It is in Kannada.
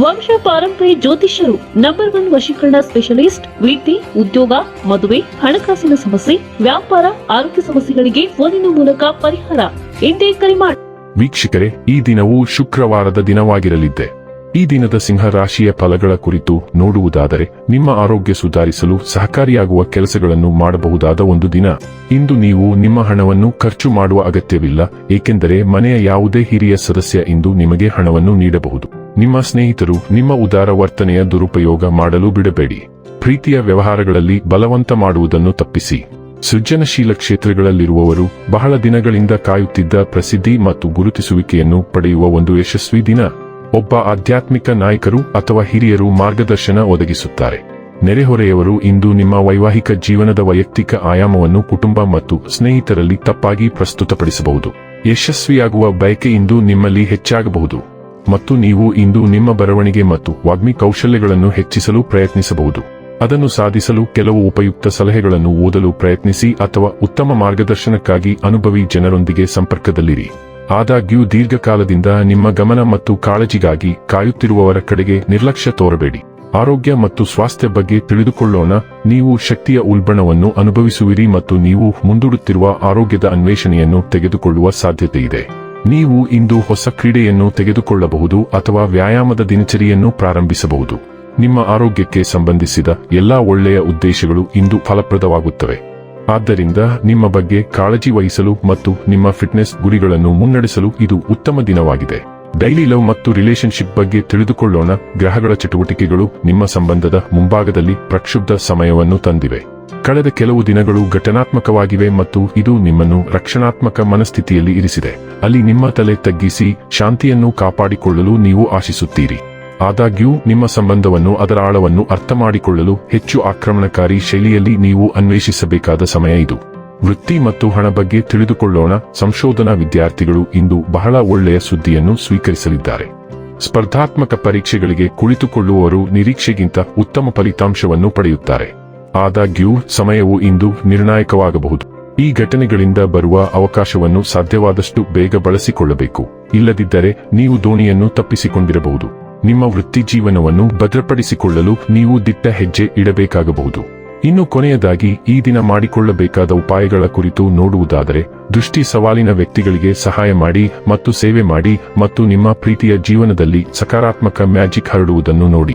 ವಂಶ ಪಾರಂಪರ್ಯ ಜ್ಯೋತಿಷ್ಯರು ನಂಬರ್ ಒನ್ ವಶೀಕರಣ ಸ್ಪೆಷಲಿಸ್ಟ್ ವಿದ್ಯೆ ಉದ್ಯೋಗ, ಮದುವೆ, ಹಣಕಾಸಿನ ಸಮಸ್ಯೆ, ವ್ಯಾಪಾರ, ಆರೋಗ್ಯ ಸಮಸ್ಯೆಗಳಿಗೆ ಫೋನಿನ ಮೂಲಕ ಪರಿಹಾರ. ಎಂದೇ ಕರೆ ಮಾಡಿ ವೀಕ್ಷಕರೇ, ಈ ದಿನವು ಶುಕ್ರವಾರದ ದಿನವಾಗಿರಲಿದ್ದೆ. ಈ ದಿನದ ಸಿಂಹ ರಾಶಿಯ ಫಲಗಳ ಕುರಿತು ನೋಡುವುದಾದರೆ, ನಿಮ್ಮ ಆರೋಗ್ಯ ಸುಧಾರಿಸಲು ಸಹಕಾರಿಯಾಗುವ ಕೆಲಸಗಳನ್ನು ಮಾಡಬಹುದಾದ ಒಂದು ದಿನ. ಇಂದು ನೀವು ನಿಮ್ಮ ಹಣವನ್ನು ಖರ್ಚು ಮಾಡುವ ಅಗತ್ಯವಿಲ್ಲ, ಏಕೆಂದರೆ ಮನೆಯ ಯಾವುದೇ ಹಿರಿಯ ಸದಸ್ಯ ಇಂದು ನಿಮಗೆ ಹಣವನ್ನು ನೀಡಬಹುದು. ನಿಮ್ಮ ಸ್ನೇಹಿತರು ನಿಮ್ಮ ಉದಾರ ವರ್ತನೆಯ ದುರುಪಯೋಗ ಮಾಡಲು ಬಿಡಬೇಡಿ. ಪ್ರೀತಿಯ ವ್ಯವಹಾರಗಳಲ್ಲಿ ಬಲವಂತ ಮಾಡುವುದನ್ನು ತಪ್ಪಿಸಿ. ಸೃಜನಶೀಲ ಕ್ಷೇತ್ರಗಳಲ್ಲಿರುವವರು ಬಹಳ ದಿನಗಳಿಂದ ಕಾಯುತ್ತಿದ್ದ ಪ್ರಸಿದ್ಧಿ ಮತ್ತು ಗುರುತಿಸುವಿಕೆಯನ್ನು ಪಡೆಯುವ ಒಂದು ಯಶಸ್ವಿ ದಿನ. ಒಬ್ಬ ಆಧ್ಯಾತ್ಮಿಕ ನಾಯಕರು ಅಥವಾ ಹಿರಿಯರು ಮಾರ್ಗದರ್ಶನ ಒದಗಿಸುತ್ತಾರೆ. ನೆರೆಹೊರೆಯವರು ಇಂದು ನಿಮ್ಮ ವೈವಾಹಿಕ ಜೀವನದ ವೈಯಕ್ತಿಕ ಆಯಾಮವನ್ನು ಕುಟುಂಬ ಮತ್ತು ಸ್ನೇಹಿತರಲ್ಲಿ ತಪ್ಪಾಗಿ ಪ್ರಸ್ತುತಪಡಿಸಬಹುದು. ಯಶಸ್ವಿಯಾಗುವ ಬಯಕೆ ಇಂದು ನಿಮ್ಮಲ್ಲಿ ಹೆಚ್ಚಾಗಬಹುದು. ಮತ್ತು ನೀವು ಇಂದು ನಿಮ್ಮ ಬರವಣಿಗೆ ಮತ್ತು ವಾಗ್ಮಿ ಕೌಶಲ್ಯಗಳನ್ನು ಹೆಚ್ಚಿಸಲು ಪ್ರಯತ್ನಿಸಬಹುದು. ಅದನ್ನು ಸಾಧಿಸಲು ಕೆಲವು ಉಪಯುಕ್ತ ಸಲಹೆಗಳನ್ನು ಓದಲು ಪ್ರಯತ್ನಿಸಿ ಅಥವಾ ಉತ್ತಮ ಮಾರ್ಗದರ್ಶನಕ್ಕಾಗಿ ಅನುಭವಿ ಜನರೊಂದಿಗೆ ಸಂಪರ್ಕದಲ್ಲಿರಿ. ಆದಾಗ್ಯೂ ದೀರ್ಘಕಾಲದಿಂದ ನಿಮ್ಮ ಗಮನ ಮತ್ತು ಕಾಳಜಿಗಾಗಿ ಕಾಯುತ್ತಿರುವವರ ಕಡೆಗೆ ನಿರ್ಲಕ್ಷ್ಯ ತೋರಬೇಡಿ. ಆರೋಗ್ಯ ಮತ್ತು ಸ್ವಾಸ್ಥ್ಯ ಬಗ್ಗೆ ತಿಳಿದುಕೊಳ್ಳೋಣ. ನೀವು ಶಕ್ತಿಯ ಉಲ್ಬಣವನ್ನು ಅನುಭವಿಸುವಿರಿ ಮತ್ತು ನೀವು ಮುಂದೂಡುತ್ತಿರುವ ಆರೋಗ್ಯದ ಅನ್ವೇಷಣೆಯನ್ನು ತೆಗೆದುಕೊಳ್ಳುವ ಸಾಧ್ಯತೆಯಿದೆ. ನೀವು ಇಂದು ಹೊಸ ಕ್ರೀಡೆಯನ್ನು ತೆಗೆದುಕೊಳ್ಳಬಹುದು ಅಥವಾ ವ್ಯಾಯಾಮದ ದಿನಚರಿಯನ್ನು ಪ್ರಾರಂಭಿಸಬಹುದು. ನಿಮ್ಮ ಆರೋಗ್ಯಕ್ಕೆ ಸಂಬಂಧಿಸಿದ ಎಲ್ಲಾ ಒಳ್ಳೆಯ ಉದ್ದೇಶಗಳು ಇಂದು ಫಲಪ್ರದವಾಗುತ್ತವೆ. ಆದ್ದರಿಂದ ನಿಮ್ಮ ಬಗ್ಗೆ ಕಾಳಜಿ ವಹಿಸಲು ಮತ್ತು ನಿಮ್ಮ ಫಿಟ್ನೆಸ್ ಗುರಿಗಳನ್ನು ಮುನ್ನಡೆಸಲು ಇದು ಉತ್ತಮ ದಿನವಾಗಿದೆ. ಡೈಲಿ ಲವ್ ಮತ್ತು ರಿಲೇಶನ್ಶಿಪ್ ಬಗ್ಗೆ ತಿಳಿದುಕೊಳ್ಳೋಣ. ಗ್ರಹಗಳ ಚಟುವಟಿಕೆಗಳು ನಿಮ್ಮ ಸಂಬಂಧದ ಮುಂಭಾಗದಲ್ಲಿ ಪ್ರಕ್ಷುಬ್ಧ ಸಮಯವನ್ನು ತಂದಿವೆ. ಕಳೆದ ಕೆಲವು ದಿನಗಳು ಘಟನಾತ್ಮಕವಾಗಿವೆ ಮತ್ತು ಇದು ನಿಮ್ಮನ್ನು ರಕ್ಷಣಾತ್ಮಕ ಮನಸ್ಥಿತಿಯಲ್ಲಿ ಇರಿಸಿದೆ. ಅಲ್ಲಿ ನಿಮ್ಮ ತಲೆ ತಗ್ಗಿಸಿ ಶಾಂತಿಯನ್ನು ಕಾಪಾಡಿಕೊಳ್ಳಲು ನೀವು ಆಶಿಸುತ್ತೀರಿ. ಆದಾಗ್ಯೂ, ನಿಮ್ಮ ಸಂಬಂಧವನ್ನು ಅದರ ಆಳವನ್ನು ಅರ್ಥಮಾಡಿಕೊಳ್ಳಲು ಹೆಚ್ಚು ಆಕ್ರಮಣಕಾರಿ ಶೈಲಿಯಲ್ಲಿ ನೀವು ಅನ್ವೇಷಿಸಬೇಕಾದ ಸಮಯ ಇದು. ವೃತ್ತಿ ಮತ್ತು ಹಣ ಬಗ್ಗೆ ತಿಳಿದುಕೊಳ್ಳೋಣ. ಸಂಶೋಧನಾ ವಿದ್ಯಾರ್ಥಿಗಳು ಇಂದು ಬಹಳ ಒಳ್ಳೆಯ ಸುದ್ದಿಯನ್ನು ಸ್ವೀಕರಿಸಲಿದ್ದಾರೆ. ಸ್ಪರ್ಧಾತ್ಮಕ ಪರೀಕ್ಷೆಗಳಿಗೆ ಕುಳಿತುಕೊಳ್ಳುವವರು ನಿರೀಕ್ಷೆಗಿಂತ ಉತ್ತಮ ಫಲಿತಾಂಶವನ್ನು ಪಡೆಯುತ್ತಾರೆ. ಆದಾಗ್ಯೂ, ಸಮಯವು ಇಂದು ನಿರ್ಣಾಯಕವಾಗಬಹುದು. ಈ ಘಟನೆಗಳಿಂದ ಬರುವ ಅವಕಾಶವನ್ನು ಸಾಧ್ಯವಾದಷ್ಟು ಬೇಗ ಬಳಸಿಕೊಳ್ಳಬೇಕು. ಇಲ್ಲದಿದ್ದರೆ, ನೀವು ದೋಣಿಯನ್ನು ತಪ್ಪಿಸಿಕೊಂಡಿರಬಹುದು. ನಿಮ್ಮ ವೃತ್ತಿ ಜೀವನವನ್ನು ಭದ್ರಪಡಿಸಿಕೊಳ್ಳಲು ನೀವು ದಿಟ್ಟ ಹೆಜ್ಜೆ ಇಡಬೇಕಾಗಬಹುದು. ಇನ್ನು ಕೊನೆಯದಾಗಿ, ಈ ದಿನ ಮಾಡಿಕೊಳ್ಳಬೇಕಾದ ಉಪಾಯಗಳ ಕುರಿತು ನೋಡುವುದಾದರೆ, ದೃಷ್ಟಿ ಸವಾಲಿನ ವ್ಯಕ್ತಿಗಳಿಗೆ ಸಹಾಯ ಮಾಡಿ ಮತ್ತು ಸೇವೆ ಮಾಡಿ ಮತ್ತು ನಿಮ್ಮ ಪ್ರೀತಿಯ ಜೀವನದಲ್ಲಿ ಸಕಾರಾತ್ಮಕ ಮ್ಯಾಜಿಕ್ ಹರಡುವುದನ್ನು ನೋಡಿ.